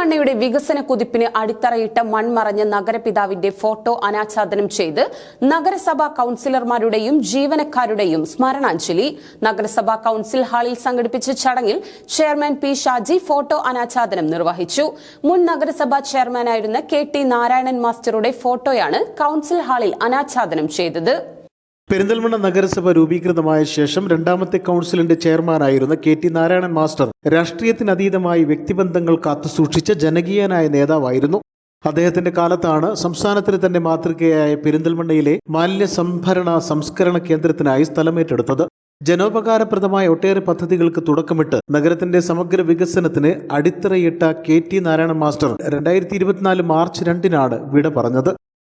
പെരിന്തൽമണ്ണയുടെ വികസന കുതിപ്പിന് അടിത്തറയിട്ട മൺമറഞ്ഞ നഗരപിതാവിന്റെ ഫോട്ടോ അനാച്ഛാദനം ചെയ്ത് നഗരസഭാ കൌൺസിലർമാരുടെയും ജീവനക്കാരുടെയും സ്മരണാഞ്ജലി. നഗരസഭാ കൌൺസിൽ ഹാളിൽ സംഘടിപ്പിച്ച ചടങ്ങിൽ ചെയർമാൻ പി ഷാജി ഫോട്ടോ അനാച്ഛാദനം നിർവഹിച്ചു. മുൻ നഗരസഭാ ചെയർമാനായിരുന്ന കെ ടി നാരായണൻ മാസ്റ്ററുടെ ഫോട്ടോയാണ് കൌൺസിൽ ഹാളിൽ അനാച്ഛാദനം ചെയ്തത്. പെരിന്തൽമണ്ണ നഗരസഭ രൂപീകൃതമായ ശേഷം രണ്ടാമത്തെ കൗൺസിലിന്റെ ചെയർമാനായിരുന്ന കെ ടി നാരായണൻ മാസ്റ്റർ രാഷ്ട്രീയത്തിനതീതമായി വ്യക്തിബന്ധങ്ങൾ കാത്തുസൂക്ഷിച്ച ജനകീയനായ നേതാവായിരുന്നു. അദ്ദേഹത്തിന്റെ കാലത്താണ് സംസ്ഥാനത്തിന് തന്നെ മാതൃകയായ പെരിന്തൽമണ്ണയിലെ മാലിന്യ സംഭരണ സംസ്കരണ കേന്ദ്രത്തിനായി സ്ഥലമേറ്റെടുത്തത്. ജനോപകാരപ്രദമായ ഒട്ടേറെ പദ്ധതികൾക്ക് തുടക്കമിട്ട് നഗരത്തിന്റെ സമഗ്ര വികസനത്തിന് അടിത്തറയിട്ട കെ ടി നാരായണൻ മാസ്റ്റർ രണ്ടായിരത്തി ഇരുപത്തിനാല് മാർച്ച് രണ്ടിനാണ് വിട പറഞ്ഞത്.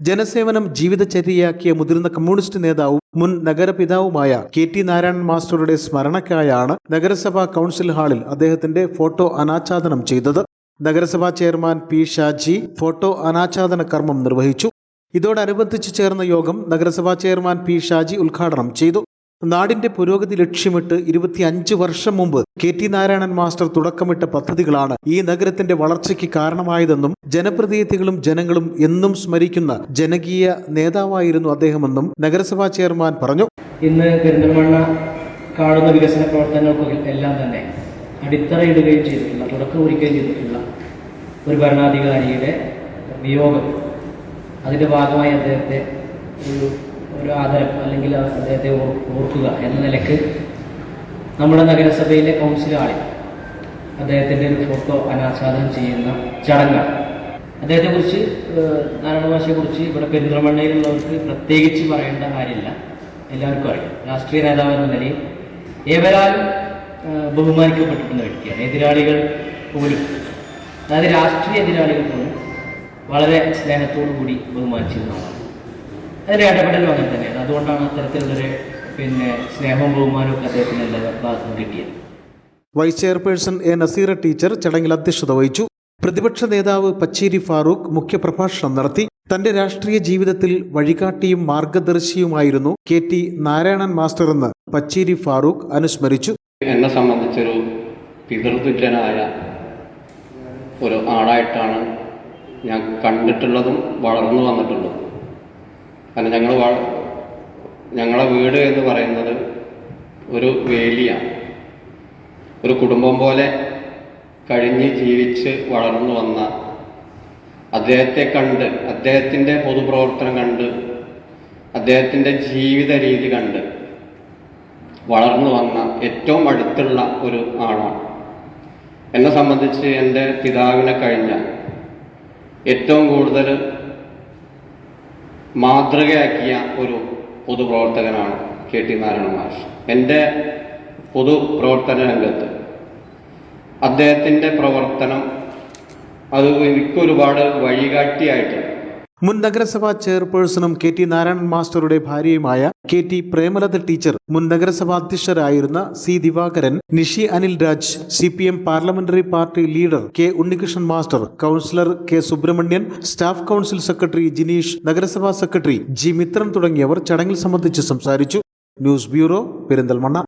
ജനസേവനം ജീവിതചര്യയാക്കിയ മുതിർന്ന കമ്മ്യൂണിസ്റ്റ് നേതാവും മുൻ നഗരപിതാവുമായ കെ ടി നാരായണൻ മാസ്റ്ററുടെ സ്മരണയ്ക്കായാണ് നഗരസഭാ കൗൺസിൽ ഹാളിൽ അദ്ദേഹത്തിന്റെ ഫോട്ടോ അനാച്ഛാദനം ചെയ്തത്. നഗരസഭാ ചെയർമാൻ പി ഷാജി ഫോട്ടോ അനാച്ഛാദന കർമ്മം നിർവഹിച്ചു. ഇതോടനുബന്ധിച്ച് ചേർന്ന യോഗം നഗരസഭാ ചെയർമാൻ പി ഷാജി ഉദ്ഘാടനം ചെയ്തു. നാടിന്റെ പുരോഗതി ലക്ഷ്യമിട്ട് ഇരുപത്തി അഞ്ച് വർഷം മുമ്പ് കെ ടി നാരായണൻ മാസ്റ്റർ തുടക്കമിട്ട പദ്ധതികളാണ് ഈ നഗരത്തിന്റെ വളർച്ചയ്ക്ക് കാരണമായതെന്നും ജനപ്രതിനിധികളും ജനങ്ങളും എന്നും സ്മരിക്കുന്ന ജനകീയ നേതാവായിരുന്നു അദ്ദേഹമെന്നും നഗരസഭാ ചെയർമാൻ പറഞ്ഞു. ഇന്ന് പെരിന്തൽമണ്ണ കാണുന്ന വികസന പ്രവർത്തനങ്ങൾക്കൊക്കെ എല്ലാം തന്നെ അടിത്തറയിടുകയും ചെയ്തിട്ടുള്ള തുടക്കം കുറിക്കുകയും ചെയ്തിട്ടുള്ള ഒരു ഭരണാധികാരിയുടെ വിയോഗം അതിന്റെ ഭാഗമായി അദ്ദേഹത്തെ ഒരു ഒരു ആദരം അല്ലെങ്കിൽ അദ്ദേഹത്തെ ഓർക്കുക എന്ന നിലയ്ക്ക് നമ്മുടെ നഗരസഭയിലെ കൗൺസിലാളി അദ്ദേഹത്തിന്റെ ഒരു ഫോട്ടോ അനാച്ഛാദനം ചെയ്യുന്ന ചടങ്ങാണ്. അദ്ദേഹത്തെക്കുറിച്ച് കുറിച്ച് നാരായണ ഭാഷയെക്കുറിച്ച് ഇവിടെ പെരിന്തൽമണ്ണയിലുള്ളവർക്ക് പ്രത്യേകിച്ച് പറയേണ്ട കാര്യമില്ല. എല്ലാവർക്കും അറിയാം. രാഷ്ട്രീയ നേതാവ് എന്ന നിലയിൽ ഏവരാലും ഏഹ്, ബഹുമാനിക്കപ്പെട്ടിട്ടുള്ള വ്യക്തിയാണ്. എതിരാളികൾ പോലും അതായത് രാഷ്ട്രീയ എതിരാളികൾ പോലും വളരെ സ്നേഹത്തോടു കൂടി ബഹുമാനിച്ചിരുന്ന ആളാണ് ഇടപെടൽ അങ്ങനെ തന്നെയാണ്. അതുകൊണ്ടാണ് അത്തരത്തിലുള്ളൊരു പിന്നെ സ്നേഹവും ബഹുമാനവും ഒക്കെ അദ്ദേഹത്തിന് എല്ലാ ഭാഗത്തും കിട്ടിയത്. Vice chairperson A Naseera teacher ചടങ്ങിൽ അധ്യക്ഷത വഹിച്ചു. പ്രതിപക്ഷ നേതാവ് പച്ചേരി ഫാറൂഖ് മുഖ്യപ്രഭാഷണം നടത്തി. തന്റെ രാഷ്ട്രീയ ജീവിതത്തിൽ വഴികാട്ടിയും മാർഗദർശിയുമായിരുന്നു കെ ടി നാരായണൻ മാസ്റ്റർ എന്ന് പച്ചേരി ഫാറൂഖ് അനുസ്മരിച്ചു. എന്നെ സംബന്ധിച്ചൊരു പിതൃതുല്യനായ ഒരു ആളായിട്ടാണ് ഞാൻ കണ്ടിട്ടുള്ളതും വളർന്നു വന്നിട്ടുള്ളതും. കാരണം ഞങ്ങൾ ഞങ്ങളെ വീട് എന്ന് പറയുന്നത് ഒരു വേലിയാണ്. ഒരു കുടുംബം പോലെ കഴിഞ്ഞ് ജീവിച്ച് വളർന്നു വന്ന അദ്ദേഹത്തെ കണ്ട് അദ്ദേഹത്തിന്റെ പൊതുപ്രവർത്തനം കണ്ട് അദ്ദേഹത്തിന്റെ ജീവിത രീതി കണ്ട് വളർന്നു വന്ന ഏറ്റവും അടുത്തുള്ള ഒരു ആളാണ്. എന്നെ സംബന്ധിച്ച് എന്റെ പിതാവിനെ കഴിഞ്ഞ ഏറ്റവും കൂടുതൽ മാതൃകയാക്കിയ ഒരു പൊതുപ്രവർത്തകനാണ് കെ ടി നാരായണ മാഷ് എന്റെ പൊതുപ്രവർത്തന രംഗത്ത് അദ്ദേഹത്തിന്റെ പ്രവർത്തനം അത് എനിക്കൊരുപാട് വഴികാട്ടിയായിട്ടുണ്ട്. മുൻ നഗരസഭാ ചെയർപേഴ്സണും കെ ടി നാരായണൻ മാസ്റ്ററുടെ ഭാര്യയുമായ കെ ടി പ്രേമലത ടീച്ചർ മുൻ നഗരസഭാ അധ്യക്ഷരായിരുന്ന C Divakaran Nishi Anil Raj C P M parliamentary party leader K Unnikrishnan master councillor K Subramanian staff council secretary Jineesh നഗരസഭാ സെക്രട്ടറി ജി മിത്രൻ തുടങ്ങിയവർ ചടങ്ങിൽ സംബന്ധിച്ച് സംസാരിച്ചു. News bureau Perinthalmanna.